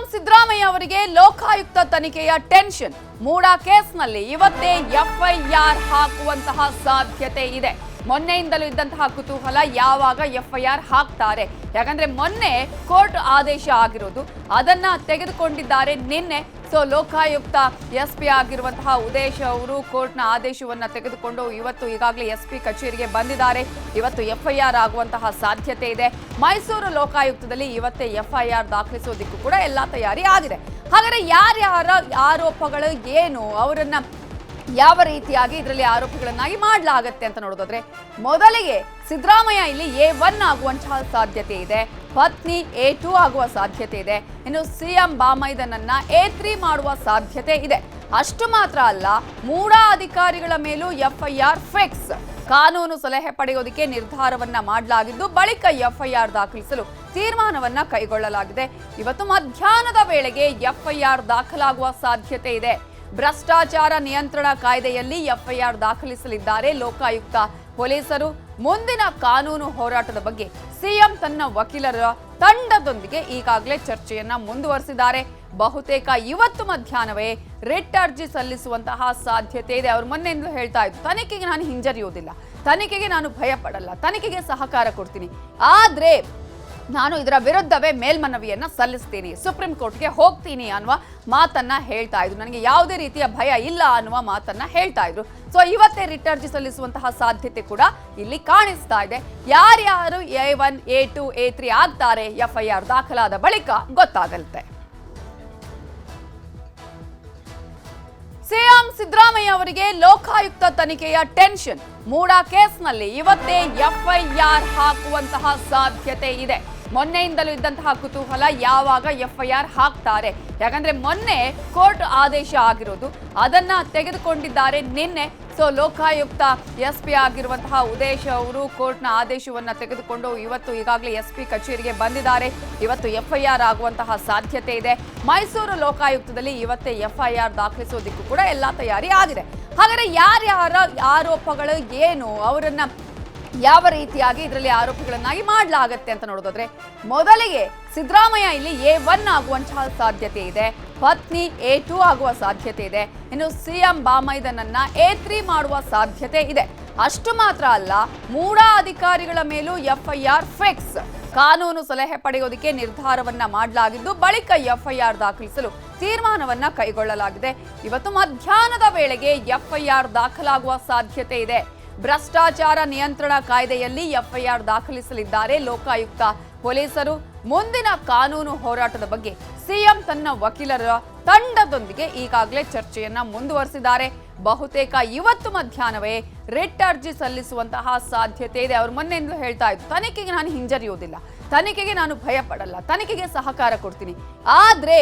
CM Siddaramaiah ಅವರಿಗೆ ಲೋಕಾಯುಕ್ತ ತನಿಖೆಯ tension. MUDA ಕೇಸ್ನಲ್ಲಿ ಇವತ್ತೇ ಎಫ್ಐಆರ್ ಹಾಕುವಂತಹ ಸಾಧ್ಯತೆ ಇದೆ. ಮೊನ್ನೆಯಿಂದಲೂ ಇದ್ದಂತಹ ಕುತೂಹಲ ಯಾವಾಗ ಎಫ್ಐಆರ್ ಹಾಕ್ತಾರೆ? ಯಾಕಂದ್ರೆ ಮೊನ್ನೆ ಕೋರ್ಟ್ ಆದೇಶ ಆಗಿರೋದು. ಅದನ್ನ ತೆಗೆದುಕೊಂಡಿದ್ದಾರೆ ನಿನ್ನೆ. ಸೊ ಲೋಕಾಯುಕ್ತ ಎಸ್ ಪಿ ಆಗಿರುವಂತಹ ಉದೇಶ್ ಅವರು ಕೋರ್ಟ್ನ ಆದೇಶವನ್ನ ತೆಗೆದುಕೊಂಡು ಇವತ್ತು ಈಗಾಗಲೇ ಎಸ್ ಪಿ ಕಚೇರಿಗೆ ಬಂದಿದ್ದಾರೆ. ಇವತ್ತು ಎಫ್ಐಆರ್ ಆಗುವಂತಹ ಸಾಧ್ಯತೆ ಇದೆ. ಮೈಸೂರು ಲೋಕಾಯುಕ್ತದಲ್ಲಿ ಇವತ್ತೇ ಎಫ್ಐಆರ್ ದಾಖಲಿಸೋದಿಕ್ಕೂ ಕೂಡ ಎಲ್ಲ ತಯಾರಿ ಆಗಿದೆ. ಹಾಗಾದ್ರೆ ಯಾರ್ಯಾರ ಆರೋಪಗಳು ಏನು? ಅವರನ್ನ ಯಾವ ರೀತಿಯಾಗಿ ಇದರಲ್ಲಿ ಆರೋಪಿಗಳನ್ನಾಗಿ ಮಾಡಲಾಗತ್ತೆ ಅಂತ ನೋಡೋದಾದ್ರೆ, ಮೊದಲಿಗೆ ಸಿದ್ದರಾಮಯ್ಯ ಇಲ್ಲಿ ಎ ಒನ್ ಆಗುವಂತಹ ಸಾಧ್ಯತೆ ಇದೆ, ಪತ್ನಿ ಎ ಟು ಆಗುವ ಸಾಧ್ಯತೆ ಇದೆ, ಇನ್ನು ಸಿಎಂ ಬಾಮೈದನನ್ನ ಎ ತ್ರೀ ಮಾಡುವ ಸಾಧ್ಯತೆ ಇದೆ. ಅಷ್ಟು ಮಾತ್ರ ಅಲ್ಲ, ಮೂಡ ಅಧಿಕಾರಿಗಳ ಮೇಲೂ ಎಫ್ಐಆರ್ ಫಿಕ್ಸ್. ಕಾನೂನು ಸಲಹೆ ಪಡೆಯೋದಕ್ಕೆ ನಿರ್ಧಾರವನ್ನ ಮಾಡಲಾಗಿದ್ದು, ಬಳಿಕ ಎಫ್ಐಆರ್ ದಾಖಲಿಸಲು ತೀರ್ಮಾನವನ್ನ ಕೈಗೊಳ್ಳಲಾಗಿದೆ. ಇವತ್ತು ಮಧ್ಯಾಹ್ನದ ವೇಳೆಗೆ ಎಫ್ಐಆರ್ ದಾಖಲಾಗುವ ಸಾಧ್ಯತೆ ಇದೆ. ಭ್ರಷ್ಟಾಚಾರ ನಿಯಂತ್ರಣ ಕಾಯ್ದೆಯಲ್ಲಿ ಎಫ್ಐಆರ್ ದಾಖಲಿಸಲಿದ್ದಾರೆ ಲೋಕಾಯುಕ್ತ ಪೊಲೀಸರು. ಮುಂದಿನ ಕಾನೂನು ಹೋರಾಟದ ಬಗ್ಗೆ ಸಿಎಂ ತನ್ನ ವಕೀಲರ ತಂಡದೊಂದಿಗೆ ಈಗಾಗಲೇ ಚರ್ಚೆಯನ್ನ ಮುಂದುವರೆಸಿದ್ದಾರೆ. ಬಹುತೇಕ ಇವತ್ತು ಮಧ್ಯಾಹ್ನವೇ ರಿಟ್ ಅರ್ಜಿ ಸಲ್ಲಿಸುವಂತಹ ಸಾಧ್ಯತೆ ಇದೆ. ಅವ್ರು ಮೊನ್ನೆಯಿಂದಲೂ ಹೇಳ್ತಾ ಇದ್ರು, ತನಿಖೆಗೆ ನಾನು ಹಿಂಜರಿಯುವುದಿಲ್ಲ, ತನಿಖೆಗೆ ನಾನು ಭಯ ಪಡಲ್ಲ ತನಿಖೆಗೆ ಸಹಕಾರ ಕೊಡ್ತೀನಿ. ಆದ್ರೆ ನಾನು ಇದರ ವಿರುದ್ಧವೇ ಮೇಲ್ಮನವಿಯನ್ನು ಸಲ್ಲಿಸ್ತೀನಿ. ಸುಪ್ರೀಂ ಕೋರ್ಟ್ಗೆ ಹೋಗ್ತೀನಿ ಅನ್ನುವ ಮಾತನ್ನ ಹೇಳ್ತಾ ಇದ್ರು. ನನಗೆ ಯಾವುದೇ ರೀತಿಯ ಭಯ ಇಲ್ಲ ಅನ್ನುವ ಮಾತನ್ನ ಹೇಳ್ತಾ ಇದ್ರು. ಸೊ ಇವತ್ತೇ ರಿಟ್ ಅರ್ಜಿ ಸಲ್ಲಿಸುವಂತಹ ಸಾಧ್ಯತೆ ಕೂಡ ಇಲ್ಲಿ ಕಾಣಿಸ್ತಾ ಇದೆ. ಯಾರ್ಯಾರು A one, A two, A three ಆಗ್ತಾರೆ ಎಫ್ಐಆರ್ ದಾಖಲಾದ ಬಳಿಕ ಗೊತ್ತಾಗಲಿದೆ. ಸಿಎಂ ಸಿದ್ದರಾಮಯ್ಯ ಅವರಿಗೆ ಲೋಕಾಯುಕ್ತ ತನಿಖೆಯ ಟೆನ್ಷನ್. ಮೂಡ ಕೇಸ್ನಲ್ಲಿ ಇವತ್ತೇ ಎಫ್ಐಆರ್ ಹಾಕುವಂತಹ ಸಾಧ್ಯತೆ ಇದೆ. ಮೊನ್ನೆಯಿಂದಲೂ ಇದ್ದಂತಹ ಕುತೂಹಲ ಯಾವಾಗ ಎಫ್ಐಆರ್ ಹಾಕ್ತಾರೆ? ಯಾಕಂದ್ರೆ ಮೊನ್ನೆ ಕೋರ್ಟ್ ಆದೇಶ ಆಗಿರೋದು. ಅದನ್ನ ತೆಗೆದುಕೊಂಡಿದ್ದಾರೆ ನಿನ್ನೆ. ಸೊ ಲೋಕಾಯುಕ್ತ ಎಸ್ ಪಿ ಆಗಿರುವಂತಹ ಉದೇಶ್ ಅವರು ಕೋರ್ಟ್ನ ಆದೇಶವನ್ನ ತೆಗೆದುಕೊಂಡು ಇವತ್ತು ಈಗಾಗಲೇ ಎಸ್ ಪಿ ಕಚೇರಿಗೆ ಬಂದಿದ್ದಾರೆ. ಇವತ್ತು ಎಫ್ಐಆರ್ ಆಗುವಂತಹ ಸಾಧ್ಯತೆ ಇದೆ. ಮೈಸೂರು ಲೋಕಾಯುಕ್ತದಲ್ಲಿ ಇವತ್ತೇ ಎಫ್ಐಆರ್ ದಾಖಲಿಸೋದಿಕ್ಕೂ ಕೂಡ ಎಲ್ಲ ತಯಾರಿ ಆಗಿದೆ. ಹಾಗಾದ್ರೆ ಯಾರ್ಯಾರ ಆರೋಪಗಳು ಏನು? ಅವರನ್ನ ಯಾವ ರೀತಿಯಾಗಿ ಇದರಲ್ಲಿ ಆರೋಪಿಗಳನ್ನಾಗಿ ಮಾಡಲಾಗತ್ತೆ ಅಂತ ನೋಡೋದಾದ್ರೆ, ಮೊದಲಿಗೆ ಸಿದ್ದರಾಮಯ್ಯ ಇಲ್ಲಿ ಎ ಒನ್ ಆಗುವಂತಹ ಸಾಧ್ಯತೆ ಇದೆ. ಪತ್ನಿ ಎ ಟು ಆಗುವ ಸಾಧ್ಯತೆ ಇದೆ. ಇನ್ನು ಸಿಎಂ ಬಾಮೈದನನ್ನ ಎ ತ್ರೀ ಮಾಡುವ ಸಾಧ್ಯತೆ ಇದೆ. ಅಷ್ಟು ಮಾತ್ರ ಅಲ್ಲ ಮೂಡಾ ಅಧಿಕಾರಿಗಳ ಮೇಲೂ ಎಫ್ಐಆರ್ ಫಿಕ್ಸ್. ಕಾನೂನು ಸಲಹೆ ಪಡೆಯೋದಕ್ಕೆ ನಿರ್ಧಾರವನ್ನ ಮಾಡಲಾಗಿದ್ದು ಬಳಿಕ ಎಫ್ಐಆರ್ ದಾಖಲಿಸಲು ತೀರ್ಮಾನವನ್ನ ಕೈಗೊಳ್ಳಲಾಗಿದೆ. ಇವತ್ತು ಮಧ್ಯಾಹ್ನದ ವೇಳೆಗೆ ಎಫ್ಐಆರ್ ದಾಖಲಾಗುವ ಸಾಧ್ಯತೆ ಇದೆ. ಭ್ರಷ್ಟಾಚಾರ ನಿಯಂತ್ರಣ ಕಾಯ್ದೆಯಲ್ಲಿ ಎಫ್ಐಆರ್ ದಾಖಲಿಸಲಿದ್ದಾರೆ ಲೋಕಾಯುಕ್ತ ಪೊಲೀಸರು. ಮುಂದಿನ ಕಾನೂನು ಹೋರಾಟದ ಬಗ್ಗೆ ಸಿಎಂ ತನ್ನ ವಕೀಲರ ತಂಡದೊಂದಿಗೆ ಈಗಾಗಲೇ ಚರ್ಚೆಯನ್ನ ಮುಂದುವರೆಸಿದ್ದಾರೆ. ಬಹುತೇಕ ಇವತ್ತು ಮಧ್ಯಾಹ್ನವೇ ರಿಟ್ ಅರ್ಜಿ ಸಲ್ಲಿಸುವಂತಹ ಸಾಧ್ಯತೆ ಇದೆ. ಅವ್ರು ಮೊನ್ನೆಯಿಂದಲೂ ಹೇಳ್ತಾ ಇದ್ರು, ತನಿಖೆಗೆ ನಾನು ಹಿಂಜರಿಯೋದಿಲ್ಲ ತನಿಖೆಗೆ ನಾನು ಭಯ ಪಡಲ್ಲ ತನಿಖೆಗೆ ಸಹಕಾರ ಕೊಡ್ತೀನಿ. ಆದ್ರೆ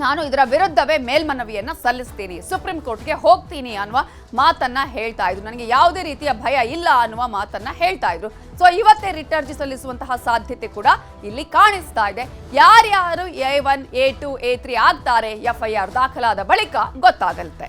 ನಾನು ಇದರ ವಿರುದ್ಧವೇ ಮೇಲ್ಮನವಿಯನ್ನ ಸಲ್ಲಿಸ್ತೀನಿ, ಸುಪ್ರೀಂ ಕೋರ್ಟ್ಗೆ ಹೋಗ್ತೀನಿ ಅನ್ನುವ ಮಾತನ್ನ ಹೇಳ್ತಾ ಇದ್ರು. ನನಗೆ ಯಾವುದೇ ರೀತಿಯ ಭಯ ಇಲ್ಲ ಅನ್ನುವ ಮಾತನ್ನ ಹೇಳ್ತಾ ಇದ್ರು. ಸೊ ಇವತ್ತೇ ರಿಟ್ ಅರ್ಜಿ ಸಲ್ಲಿಸುವಂತಹ ಸಾಧ್ಯತೆ ಕೂಡ ಇಲ್ಲಿ ಕಾಣಿಸ್ತಾ ಇದೆ. ಯಾರ್ಯಾರು A one, A two, A three ಆಗ್ತಾರೆ ಎಫ್ಐಆರ್ ದಾಖಲಾದ ಬಳಿಕ ಗೊತ್ತಾಗತ್ತೆ.